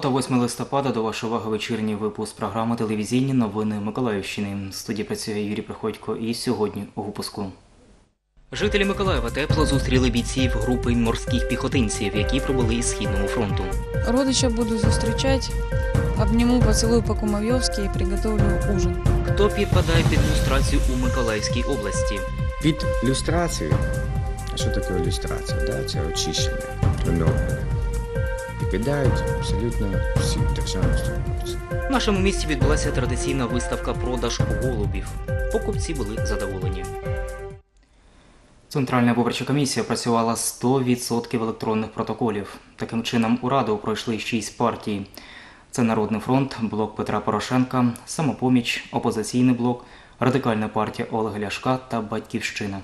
Субота, 8 листопада, до вашої уваги вечірній випуск програми Телевізійні новини Миколаївщини. В студії працює Юрій Приходько і сьогодні у випуску. Жителі Миколаєва тепло зустріли бійців групи морських піхотинців, які прибули із Східного фронту. Родича буду зустрічати, обніму, поцілую по-кумовйовськи і приготовлю ужин. Хто підпадає під люстрацію у Миколаївській області? Під люстрацію. А що таке люстрація? Да? Це очищення, винограда. Підпадають абсолютно всі державні службовці. В нашому місті відбулася традиційна виставка продаж голубів. Покупці були задоволені. Центральна виборча комісія працювала 100% електронних протоколів. Таким чином, у Раду пройшли 6 партій. Це Народний фронт, блок Петра Порошенка, Самопоміч, Опозиційний блок, Радикальна партія Олега Ляшка та Батьківщина.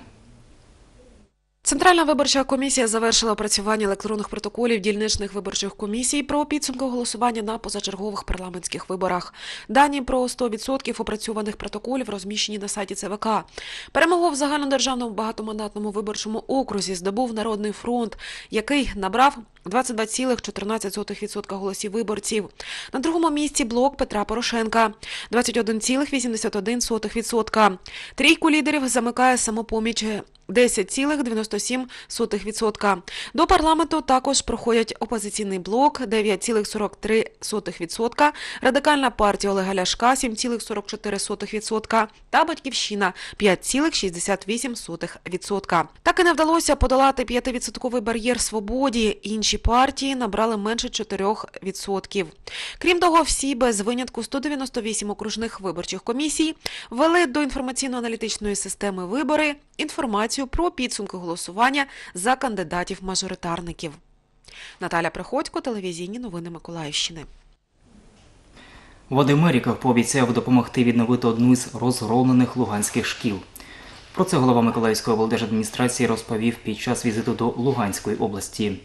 Центральна виборча комісія завершила опрацювання електронних протоколів дільничних виборчих комісій про підсумки голосування на позачергових парламентських виборах. Дані про 100% опрацьованих протоколів розміщені на сайті ЦВК. Перемогу в загальнодержавному багатомандатному виборчому окрузі здобув Народний фронт, який набрав 22,14% голосів виборців. На другому місці блок Петра Порошенка 21,81%. Трійку лідерів замикає самопоміч 10,97%. До парламенту також проходять опозиційний блок 9,43%, радикальна партія Олега Ляшка 7,44% та батьківщина 5,68%. Так і не вдалося подолати 5% бар'єр свободі. Інші партії набрали менше 4%. Крім того, всі без винятку 198 окружних виборчих комісій ввели до інформаційно-аналітичної системи вибори інформацію про підсумки голосування за кандидатів-мажоритарників. Наталя Приходько, телевізійні новини Миколаївщини. Вадим Меріков пообіцяв допомогти відновити одну із розгромлених луганських шкіл. Про це голова Миколаївської облдержадміністрації розповів під час візиту до Луганської області.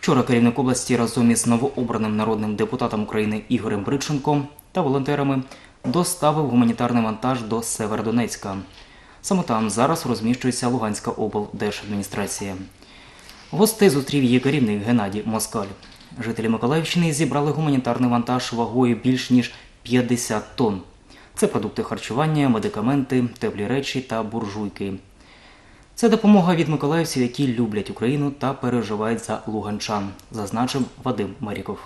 Вчора керівник області разом із новообраним народним депутатом України Ігорем Бриченком та волонтерами доставив гуманітарний вантаж до Северодонецька. Саме там зараз розміщується Луганська облдержадміністрація. Гостей зустрів її керівник Геннадій Москаль. Жителі Миколаївщини зібрали гуманітарний вантаж вагою більш ніж 50 тонн. Це продукти харчування, медикаменти, теплі речі та буржуйки. Це допомога від миколаївців, які люблять Україну та переживають за луганчан, зазначив Вадим Маріков.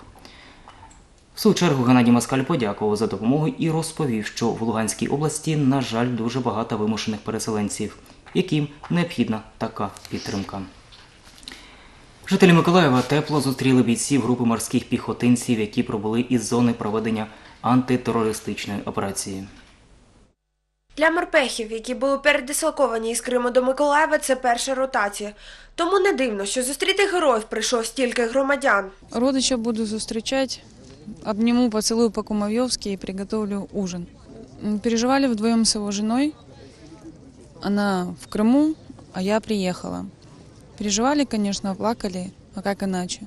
В свою чергу Геннадій Москаль подякував за допомогу і розповів, що в Луганській області, на жаль, дуже багато вимушених переселенців, яким необхідна така підтримка. Жителі Миколаєва тепло зустріли бійців групи морських піхотинців, які пробули із зони проведення антитерористичної операції. Для морпехів, які були передислоковані із Криму до Миколаєва, це перша ротація. Тому не дивно, що зустріти героїв прийшло стільки громадян. Родича буду зустрічати, обніму, поцілую по-кумовйовськи і приготовлю ужин. Переживали вдвоем с его женой. Она в Крыму, а я приехала. Переживали, конечно, плакали, а как иначе?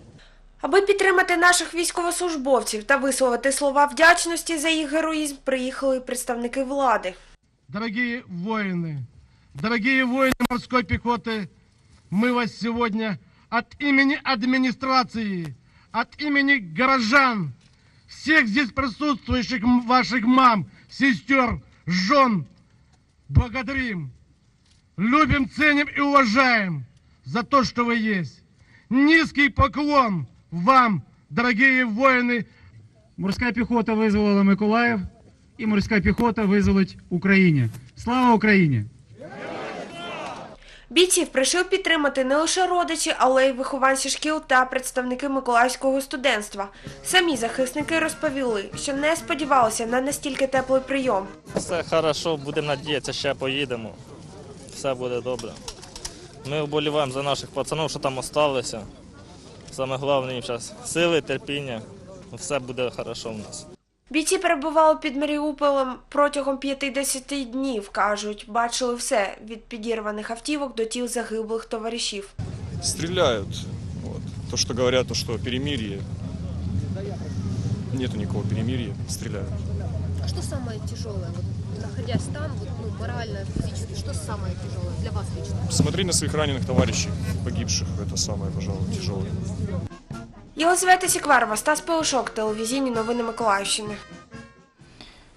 Аби підтримати наших військовослужбовців та висловити слова вдячності за їх героїзм, приїхали представники влади. Дорогие воины, дорогие воины морской пехоты, мы вас сегодня от имени администрации, от имени горожан, всех здесь присутствующих ваших мам, сестер, жен, благодарим, любим, ценим и уважаем за то, что вы есть. Низкий поклон вам, дорогие воины Морська піхота визволила Миколаїв, і морська піхота визволить Україні. Слава Україні! Бійців прийшли підтримати не лише родичі, але й вихованці шкіл та представники миколаївського студентства. Самі захисники розповіли, що не сподівалися на настільки теплий прийом. Все хорошо, будемо надіятися, ще поїдемо. Все буде добре. Ми вболіваємо за наших пацанів, що там залишилися. Саме головне їм зараз сили, терпіння. Все буде хорошо в нас. Бійці перебували під Маріуполем протягом 50 днів, кажуть, бачили все від підірваних автівок до тіл загиблих товаришів. стреляют. Вот. То, что говорят, то, что перемирие. Нету никакого перемирия, стреляют. А что самое тяжелое, вот, находясь там, вот, ну, морально, физически, что самое тяжелое для вас лично? Смотреть на своих раненых товарищей, погибших, это самое, пожалуй, тяжелое. Єлизавета Сікварова, Стас Пилошок, телевізійні новини Миколаївщини.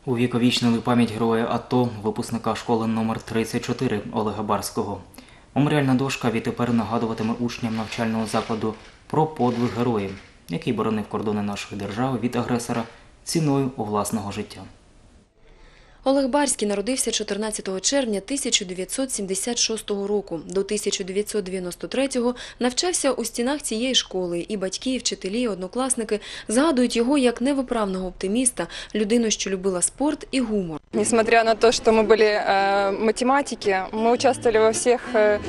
Увіковічнили пам'ять героя АТО, випускника школи номер 34 Олега Барського. Меморіальна дошка відтепер нагадуватиме учням навчального закладу про подвиг героїв, який боронив кордони нашої держави від агресора ціною у власного життя. Олег Барський народився 14 червня 1976 року. До 1993-го навчався у стінах цієї школи, і батьки, і вчителі, і однокласники згадують його як невиправного оптиміста, людину, що любила спорт і гумор. Несмотря на то, что мы были э, математики, мы участвовали во всех э,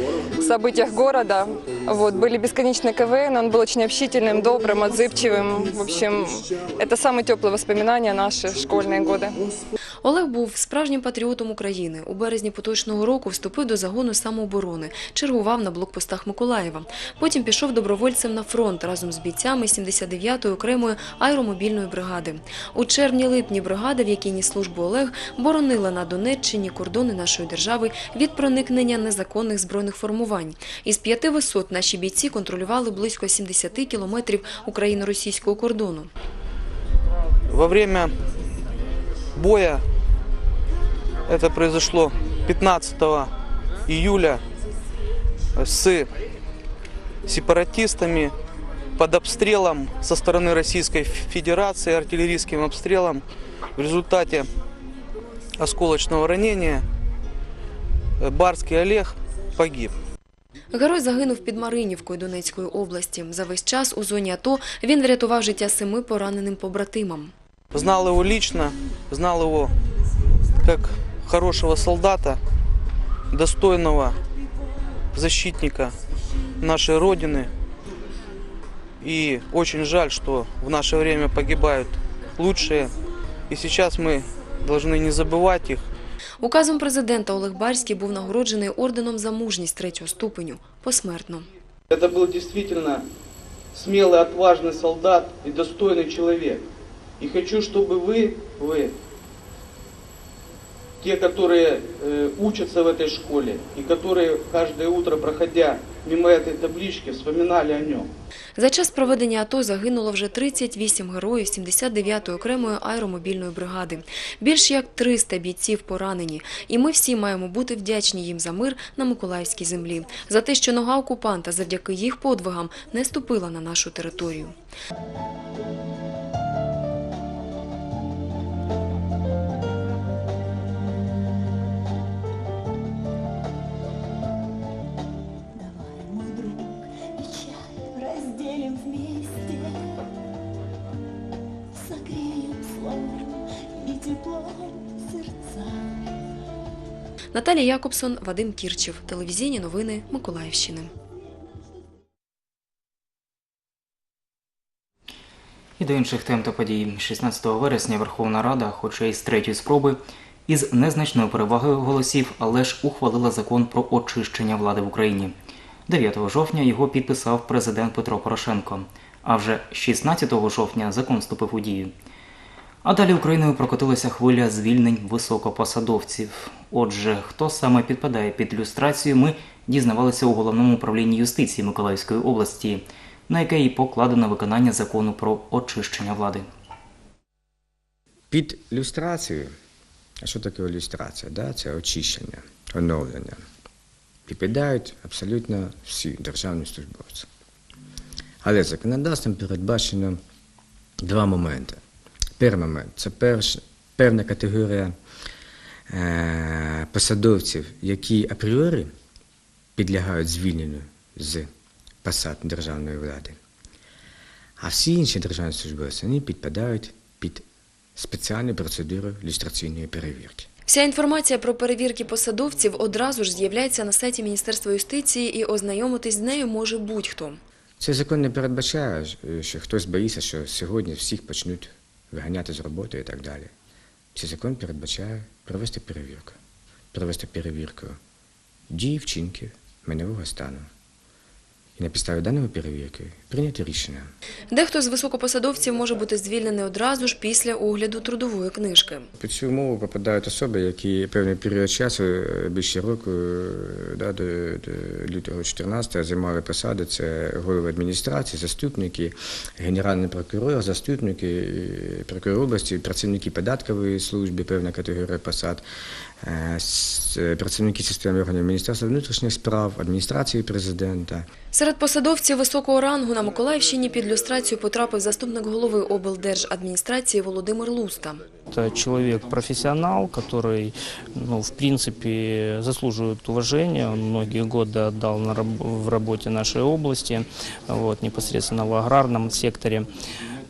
событиях города. Вот, были бесконечные КВН, он был очень общительным, добрым, отзывчивым. В общем, это самые теплые воспоминания наши школьные годы. Олег був справжнім патріотом України. У березні поточного року вступив до загону самооборони, чергував на блокпостах Миколаєва. Потім пішов добровольцем на фронт разом з бійцями 79-ї окремої аеромобільної бригади. У червні-липні бригада, в якій ніс службу Олег, боронила на Донеччині кордони нашої держави від проникнення незаконних збройних формувань. Із п'яти висот наші бійці контролювали близько 70 кілометрів україно-російського кордону. Во время боя, это произошло 15 июля, с сепаратистами под обстрелом со стороны Российской Федерации, артиллерийским обстрелом, в результате осколочного ранения э, Барский Олег погиб. Герой загинув під Маринівкою Донецької області. За весь час у зоні АТО він врятував життя семи пораненим побратимам. Знал его лично, знал его как хорошего солдата, достойного защитника нашей Родины. И очень жаль, что в наше время погибают лучшие. И сейчас мы должны не забывать их, Указом президента Олег Барський був нагороджений орденом за мужність третього ступеню посмертно. Это был действительно смелый, отважный солдат и достойный человек. И хочу, чтобы вы, вы, те, которые э, учатся в этой школе и которые каждое утро, проходя мимо этой таблички, вспоминали о нем. За час проведення АТО загинуло вже 38 героїв 79-ї окремої аеромобільної бригади. Більш як 300 бійців поранені. І ми всі маємо бути вдячні їм за мир на Миколаївській землі, за те, що нога окупанта завдяки їх подвигам не ступила на нашу територію. Наталія Якобсон, Вадим Кірчев. Телевізійні новини Миколаївщини. І до інших тем та подій. 16 вересня Верховна Рада, хоча й з третьої спроби, із незначною перевагою голосів, але ж ухвалила закон про очищення влади в Україні. 9 жовтня його підписав президент Петро Порошенко. А вже 16 жовтня закон вступив у дію. А далі Україною прокотилася хвиля звільнень високопосадовців. Отже, хто саме підпадає під люстрацію, ми дізнавалися у головному управлінні юстиції Миколаївської області, на яке і покладено виконання закону про очищення влади. Під люстрацією, а що таке люстрація? Да? Це очищення, оновлення. Підпадають абсолютно всі державні службовці. Але законодавством передбачено два моменти. Момент це перш, певна категорія е, посадовців, які апріорі підлягають звільненню з посад державної влади. А всі інші державні службовці вони підпадають під спеціальну процедуру люстраційної перевірки. Вся інформація про перевірки посадовців одразу ж з'являється на сайті Міністерства юстиції і ознайомитись з нею може будь-хто. Цей закон не передбачає, що хтось боїться, що сьогодні всіх почнуть виганяти з роботи і так далі. Цей закон передбачає провести перевірку. Провести перевірку дії вчинків, майнового стану, І на підставі даної перевірки прийняти рішення. Дехто з високопосадовців може бути звільнений одразу ж після огляду трудової книжки. Під цю умову попадають особи, які певний період часу, е, більше року, е, да, до, до лютого 14 займали посади. Це голови адміністрації, заступники, генеральний прокурор, заступники, е, прокурор області, працівники податкової служби, певна категорія посад, працівники системи органів Міністерства внутрішніх справ, адміністрації президента. Серед посадовців високого рангу на Миколаївщині під люстрацію потрапив заступник голови облдержадміністрації Володимир Луста. Это человек-профессионал, который, ну, в принципе, заслуживает уважения. Он многие годы отдал на раб- в работе нашей области, вот, непосредственно в аграрном секторе.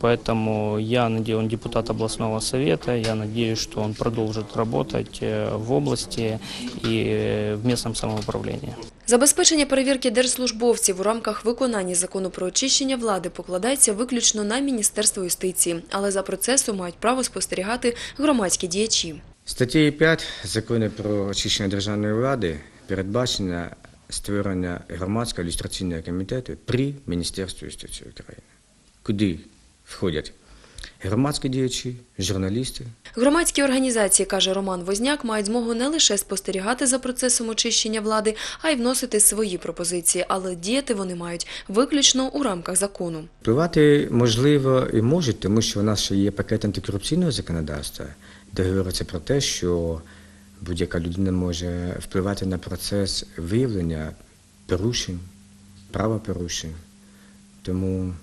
Поэтому я надеюсь, он депутат областного совета, я надеюсь, что он продолжит работать э, в области и э, в местном самоуправлении. Забезпечення перевірки держслужбовців у рамках виконання закону про очищення влади покладається виключно на Міністерство юстиції, але за процесом мають право спостерігати громадські діячі. Статтею 5 закону про очищення державної влади передбачено створення громадського ілюстраційного комітету при Міністерстві юстиції України, куди входять громадські діячі, журналісти, Громадські організації, каже Роман Возняк, мають змогу не лише спостерігати за процесом очищення влади, а й вносити свої пропозиції, але діяти вони мають виключно у рамках закону. Впливати можливо і можуть, тому що у нас ще є пакет антикорупційного законодавства, де говориться про те, що будь-яка людина може впливати на процес виявлення порушень, правопорушень. Тому,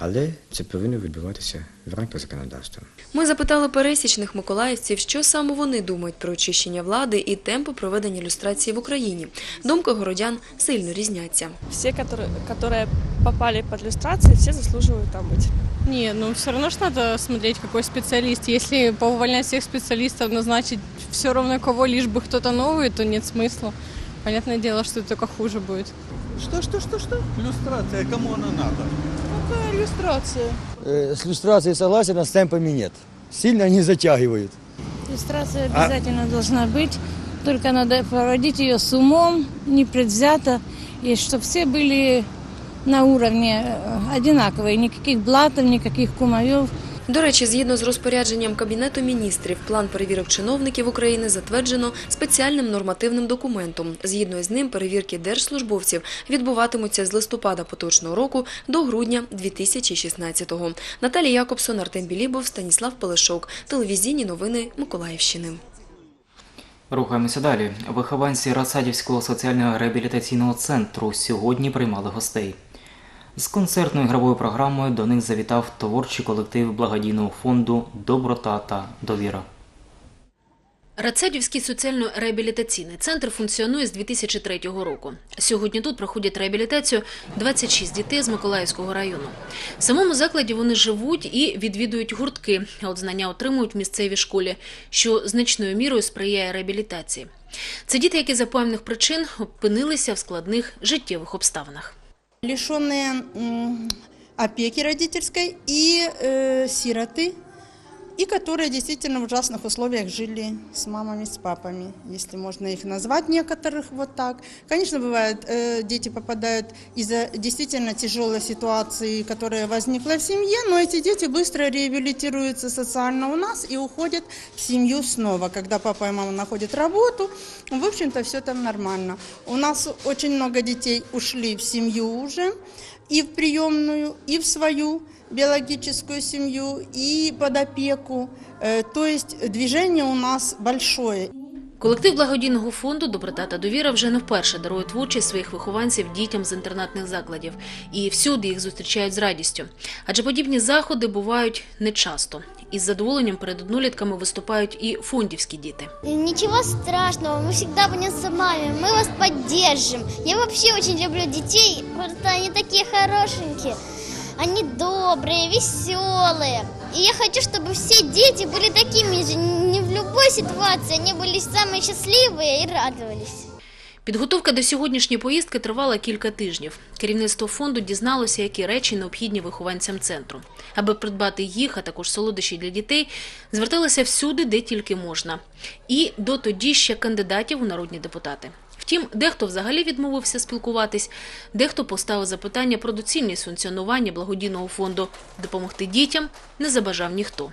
але це повинно відбуватися в рамках законодавства. Ми запитали пересічних миколаївців, що саме вони думають про очищення влади і темпи проведення люстрації в Україні. Думки городян сильно різняться. Все, которые, которые попали под иллюстрации, все заслуживают там быть. Не, ну все равно ж надо смотреть, какой специалист. Если поувольнять всех специалистов, назначить все равно кого, лишь бы кто-то новый, то нет смысла. Понятное дело, что это только хуже будет. Что, что, что, что? Иллюстрация, кому она надо? Какая иллюстрация? Э, С иллюстрацией согласен, а с темпами нет. Сильно они затягивают. Иллюстрация А- обязательно должна быть, только надо проводить ее с умом, непредвзято, и чтобы все были на уровне э, одинаковые, никаких блатов, никаких кумовьев. До речі, згідно з розпорядженням Кабінету міністрів, план перевірок чиновників України затверджено спеціальним нормативним документом. Згідно з ним, перевірки держслужбовців відбуватимуться з листопада поточного року до грудня 2016-го. Наталія Якобсон, Артем Білібов, Станіслав Пелешок. Телевізійні новини Миколаївщини. Рухаємося далі. Вихованці Расадівського соціального реабілітаційного центру сьогодні приймали гостей. З концертною гравою програмою до них завітав творчий колектив благодійного фонду Доброта та довіра. Рацедівський соціально-реабілітаційний центр функціонує з 2003 року. Сьогодні тут проходять реабілітацію 26 дітей з Миколаївського району. В самому закладі вони живуть і відвідують гуртки, а от знання отримують в місцевій школі, що значною мірою сприяє реабілітації. Це діти, які за певних причин опинилися в складних життєвих обставинах лишенные м, опеки родительской и э, сироты, и которые действительно в ужасных условиях жили с мамами, с папами, если можно их назвать некоторых вот так. Конечно, бывает, э, дети попадают из-за действительно тяжелой ситуации, которая возникла в семье, но эти дети быстро реабилитируются социально у нас и уходят в семью снова, когда папа и мама находят работу. В общем-то, все там нормально. У нас очень много детей ушли в семью уже, и в приемную, и в свою биологическую семью, и под опеку. Э, То есть движение у нас большое. Колектив благодійного фонду Доброта та довіра вже не вперше дарує творчість своїх вихованців дітям з інтернатних закладів, і всюди їх зустрічають з радістю. Адже подібні заходи бувають нечасто. Із задоволенням перед однолітками виступають і фондівські діти. Ничего страшного, мы всегда будем с вами, мы вас поддержим. Я вообще очень люблю детей, просто они такие хорошенькие, они добрые, веселые. И я хочу, чтобы все дети были такими же, не в любой ситуации, они были самые счастливые и радовались. Підготовка до сьогоднішньої поїздки тривала кілька тижнів. Керівництво фонду дізналося, які речі необхідні вихованцям центру. Аби придбати їх, а також солодощі для дітей, зверталися всюди, де тільки можна. І до тоді ще кандидатів у народні депутати. Втім, дехто взагалі відмовився спілкуватись, дехто поставив запитання про доцільність функціонування благодійного фонду. Допомогти дітям не забажав ніхто.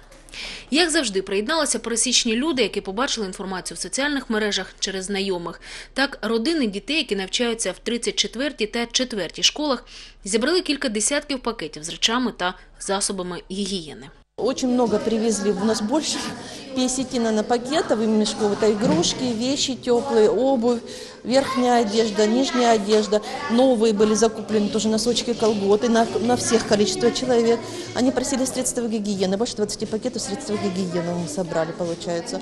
Як завжди, приєдналися пересічні люди, які побачили інформацію в соціальних мережах через знайомих. Так, родини дітей, які навчаються в 34-й та 4-й школах, зібрали кілька десятків пакетів з речами та засобами гігієни. Очень много привезли, у нас больше 50 на пакетов и мешков. Это игрушки, вещи теплые, обувь, верхняя одежда, нижняя одежда. Новые были закуплены тоже носочки, колготы на, на всех количество человек. Они просили средства гигиены, больше 20 пакетов средств гигиены мы собрали, получается.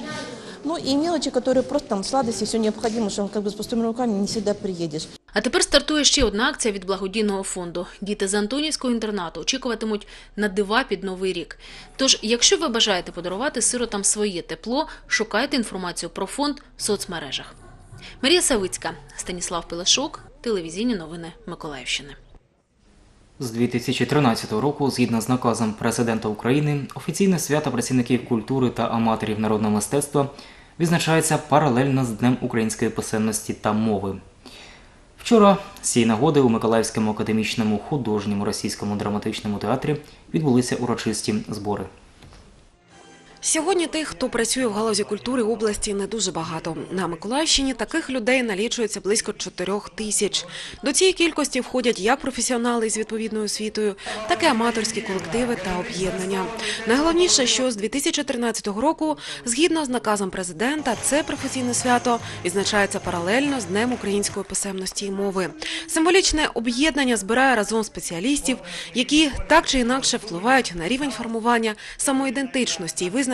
Ну и мелочи, которые просто там сладости, все необходимо, что как бы с пустыми руками не всегда приедешь. А тепер стартує ще одна акція від благодійного фонду. Діти з Антонівського інтернату очікуватимуть на дива під новий рік. Тож, якщо ви бажаєте подарувати сиротам своє тепло, шукайте інформацію про фонд в соцмережах. Марія Савицька, Станіслав Пилашук, телевізійні новини Миколаївщини. З 2013 року, згідно з наказом президента України, офіційне свято працівників культури та аматорів народного мистецтва відзначається паралельно з Днем української писемності та мови. Вчора з цієї нагоди у Миколаївському академічному художньому російському драматичному театрі відбулися урочисті збори. Сьогодні тих, хто працює в галузі культури області, не дуже багато. На Миколаївщині таких людей налічується близько 4 тисяч. До цієї кількості входять як професіонали з відповідною освітою, так і аматорські колективи та об'єднання. Найголовніше, що з 2013 року, згідно з наказом президента, це професійне свято відзначається паралельно з Днем української писемності і мови. Символічне об'єднання збирає разом спеціалістів, які так чи інакше впливають на рівень формування самоідентичності і визначення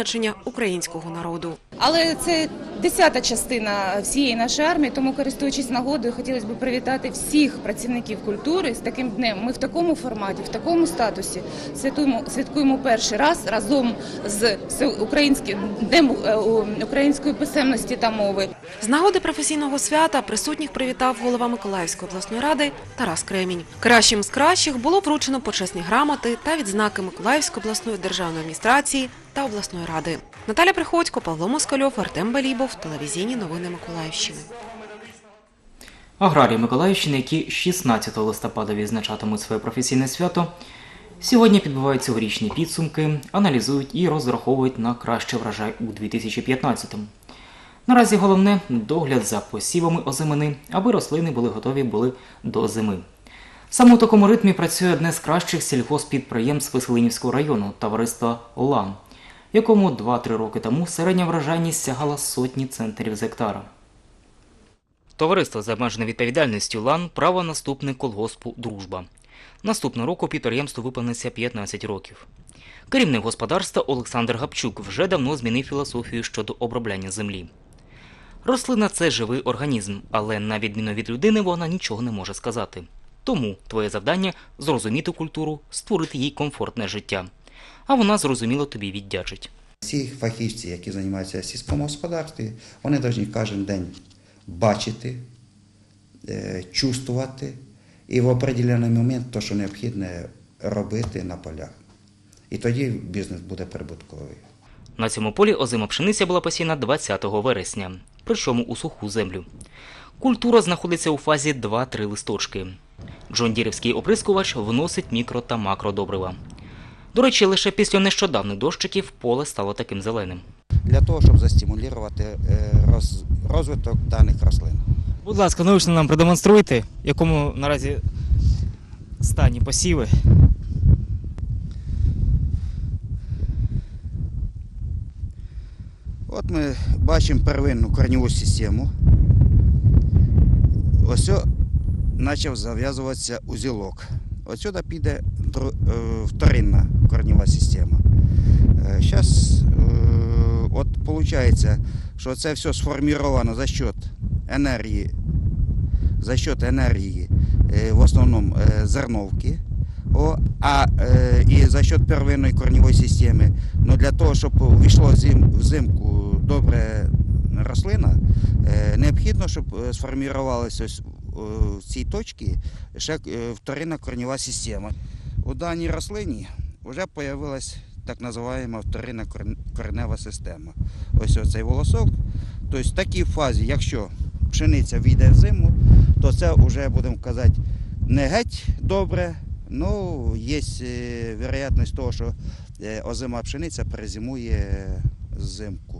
українського народу. Але це десята частина всієї нашої армії, тому користуючись нагодою, хотілося б привітати всіх працівників культури з таким днем. Ми в такому форматі, в такому статусі святуємо, святкуємо перший раз разом з з українським днем е, української писемності та мови. З нагоди професійного свята присутніх привітав голова Миколаївської обласної ради Тарас Кремінь. Кращим з кращих було вручено почесні грамоти та відзнаки Миколаївської обласної державної адміністрації та обласної ради. Наталя Приходько, Павло Москальов, Артем Балібов, телевізійні новини Миколаївщини. Аграрії Миколаївщини, які 16 листопада відзначатимуть своє професійне свято, сьогодні підбивають цьогорічні підсумки, аналізують і розраховують на кращий врожай у 2015-му. Наразі головне догляд за посівами озимини, аби рослини були готові були до зими. Саме у такому ритмі працює одне з кращих сільгоспідприємств Веселинівського району товариство ЛАН, якому 2-3 роки тому середня врожайність сягала сотні центрів з гектара. Товариство з обмеженою відповідальністю ЛАН правонаступник колгоспу Дружба. Наступного року підприємству виповниться 15 років. Керівник господарства Олександр Гапчук вже давно змінив філософію щодо обробляння землі. Рослина це живий організм, але на відміну від людини вона нічого не може сказати. Тому твоє завдання зрозуміти культуру, створити їй комфортне життя. А вона зрозуміло тобі віддячить. Всі фахівці, які займаються сільському господарстві, вони повинні кожен день бачити, е, чувствувати і в определений момент те, що необхідно робити на полях. І тоді бізнес буде прибутковий. На цьому полі озима пшениця була посіяна 20 вересня, причому у суху землю. Культура знаходиться у фазі 2-3 листочки. Джондірівський оприскувач вносить мікро та макродобрива. До речі, лише після нещодавних дощиків поле стало таким зеленим. Для того, щоб застимулювати е, розвиток даних рослин. Будь ласка, научно нам продемонструйте, в якому наразі стані посіви. От ми бачимо первинну корневу систему. Ось почав зав'язуватися узілок. Отсюди піде е, вторинна корнева система. Зараз от виходить, що це все сформировано за счет енергії, за счет енергії е, в основному е, зерновки. О, а е, і за счет первинної корневої системи, ну для того, щоб війшло зим, взимку добре рослина, е, необхідно, щоб е, сформувалася ось, е, в цій точці ще е, вторинна корнева система. У даній рослині вже з'явилась так називаємо вторинна коренева система. Ось оцей волосок. Тобто в такій фазі, якщо пшениця війде в зиму, то це вже, будемо казати, не геть добре. Ну, є е, вероятність того, що е, озима пшениця перезимує зимку.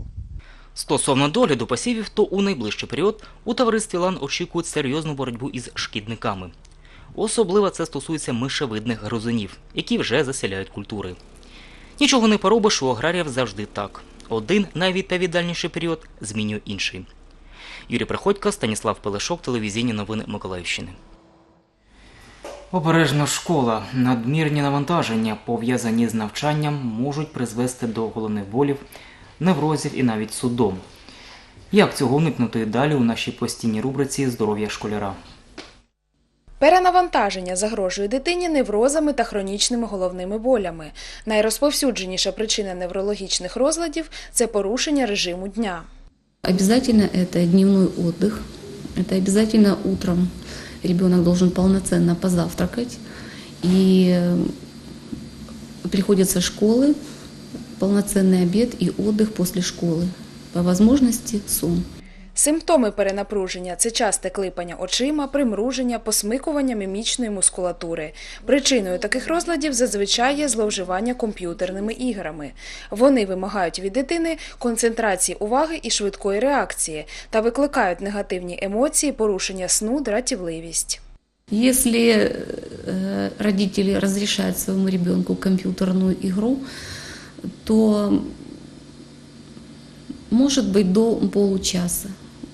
Стосовно догляду посівів, то у найближчий період у товаристві Лан очікують серйозну боротьбу із шкідниками. Особливо це стосується мишевидних грозунів, які вже заселяють культури. Нічого не поробиш, у аграріїв завжди так. Один найвідповідальніший період змінює інший. Юрій Приходько, Станіслав Пелешок, телевізійні новини Миколаївщини. Обережна школа. Надмірні навантаження, пов'язані з навчанням, можуть призвести до головних болів, неврозів і навіть судом. Як цього уникнути далі у нашій постійній рубриці Здоров'я школяра? Перенавантаження загрожує дитині неврозами та хронічними головними болями. Найрозповсюдженіша причина неврологічних розладів це порушення режиму дня. Обязательно это дневной отдых. Это обязательно утром ребенок должен полноценно позавтракать. И э, приходит со школы полноценный обед и отдых после школы. По возможности сон. Симптоми перенапруження це часте клипання очима, примруження, посмикування мімічної мускулатури. Причиною таких розладів зазвичай є зловживання комп'ютерними іграми. Вони вимагають від дитини концентрації уваги і швидкої реакції та викликають негативні емоції, порушення сну, дратівливість. Если э, родители разрешают своему ребенку компьютерную игру, то может быть до получаса,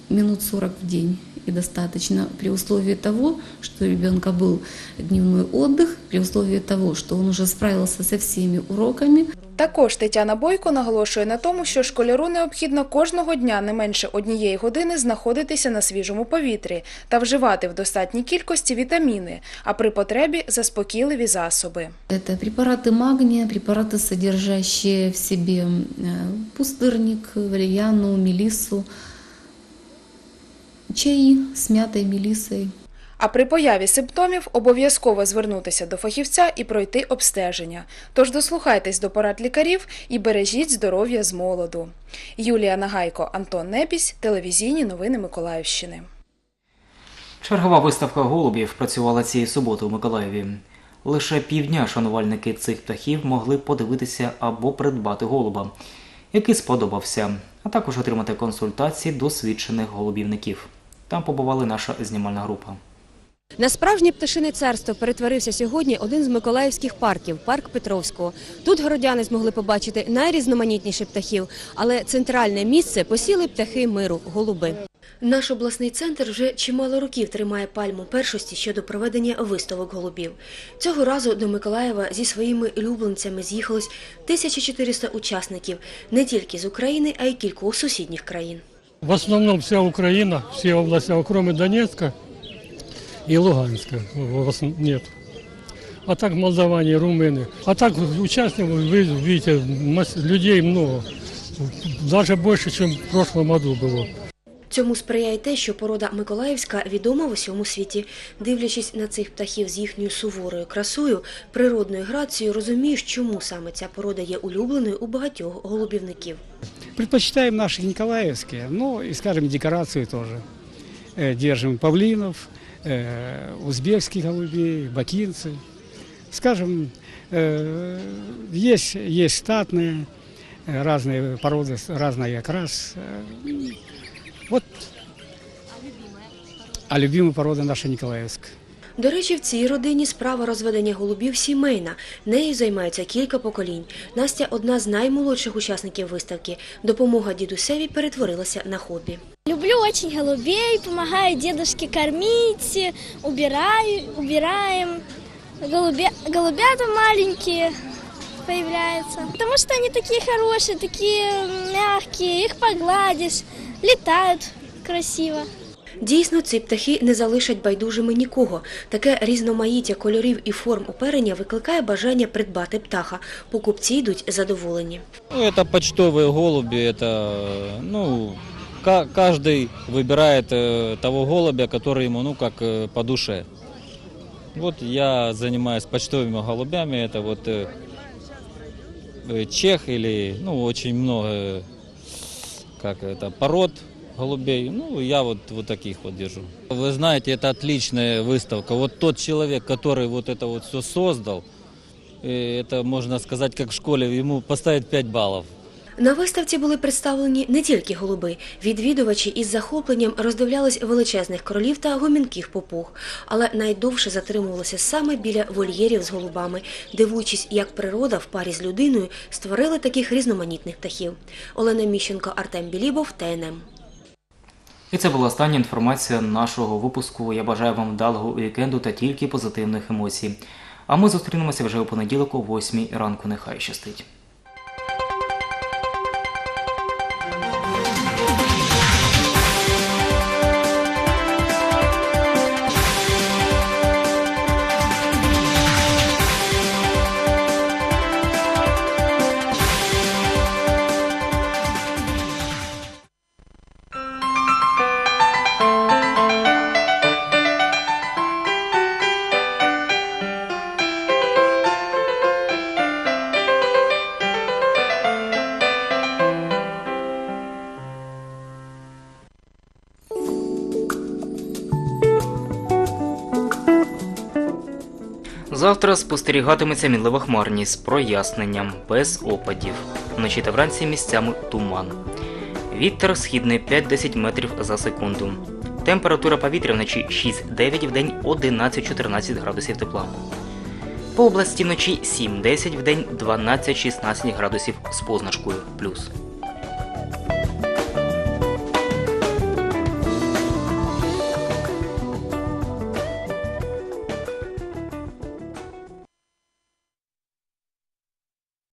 минут 40 в день и достаточно при условии того, что у ребенка был дневной отдых, при условии того, что он уже справился со всеми уроками. Також Тетяна Бойко наголошує на тому, що школяру необхідно кожного дня не менше однієї години знаходитися на свіжому повітрі та вживати в достатній кількості вітаміни, а при потребі заспокійливі засоби. Это препараты магния, препараты, содержащие в себе э, пустырник, валерьяну, чаи с мятой, мелиссой. А при появі симптомів обов'язково звернутися до фахівця і пройти обстеження. Тож дослухайтесь до порад лікарів і бережіть здоров'я з молоду. Юлія Нагайко, Антон Непісь, телевізійні новини Миколаївщини. Чергова виставка голубів працювала цієї суботи у Миколаєві. Лише півдня шанувальники цих птахів могли подивитися або придбати голуба, який сподобався, а також отримати консультації досвідчених голубівників. Там побувала наша знімальна група. На справжнє пташине царство перетворився сьогодні один з миколаївських парків парк Петровського. Тут городяни змогли побачити найрізноманітніші птахів, але центральне місце посіли птахи миру голуби. Наш обласний центр вже чимало років тримає пальму першості щодо проведення виставок голубів. Цього разу до Миколаєва зі своїми улюбленцями з'їхалось 1400 учасників не тільки з України, а й кількох сусідніх країн. В основном вся Украина, все области, кроме Донецка и Луганска. В основ- Нет. А так молдаване, румыны. А так участников, вы видите, масс- людей много. Даже больше, чем в прошлом году было. Цьому сприяє те, що порода Миколаївська відома в усьому світі. Дивлячись на цих птахів з їхньою суворою красою, природною грацією, розумієш, чому саме ця порода є улюбленою у багатьох голубівників. Предпочитаем наши николаевские, ну и, скажем, декорацию тоже. Э, Держим павлинов, э, узбекских голубей, бакинцы. Скажем, э, есть, есть статные, э, разные породы, с- разный окрас. Вот. А любимая порода наша Николаевская. До речі, в цій родині справа розведення голубів сімейна. Нею займаються кілька поколінь. Настя одна з наймолодших учасників виставки. Допомога дідусеві перетворилася на хобі. Люблю очень голубей, помогаю дедушке кормить, убираю, убираем. Голубя, голубята маленькие появляются. Потому что они такие хорошие, такие мягкие, их погладишь, летают красиво. Дійсно, ці птахи не залишать байдужими нікого. Таке різноманіття кольорів і форм оперення викликає бажання придбати птаха. Покупці йдуть задоволені. Ну, это почтовые голуби, это, ну, ка- каждый выбирает э, того голубя, который ему, ну, как э, по душе. Вот я занимаюсь почтовыми голубями, это вот э, э, чех или, ну, очень много, э, как это, пород голубей. Ну, я вот, вот таких вот держу. Вы знаете, это отличная выставка. Вот тот человек, который вот это вот все создал, э, это можно сказать, как в школе, ему поставить 5 баллов. На виставці були представлені не тільки голуби. Відвідувачі із захопленням роздивлялись величезних кролів та гомінких попуг, але найдовше затримувалися саме біля вольєрів з голубами, дивуючись, як природа в парі з людиною створили таких різноманітних птахів. Олена Міщенко, Артем Білібов, ТНМ. І це була остання інформація нашого випуску. Я бажаю вам вдалого вікенду та тільки позитивних емоцій. А ми зустрінемося вже у понеділок о 8 ранку. Нехай щастить. Завтра спостерігатиметься мінлива хмарність з проясненням без опадів. Вночі та вранці місцями туман. Вітер східний 5-10 метрів за секунду. Температура повітря вночі 6-9 в день 11-14 градусів тепла. По області вночі 7-10 в день 12-16 градусів з позначкою плюс.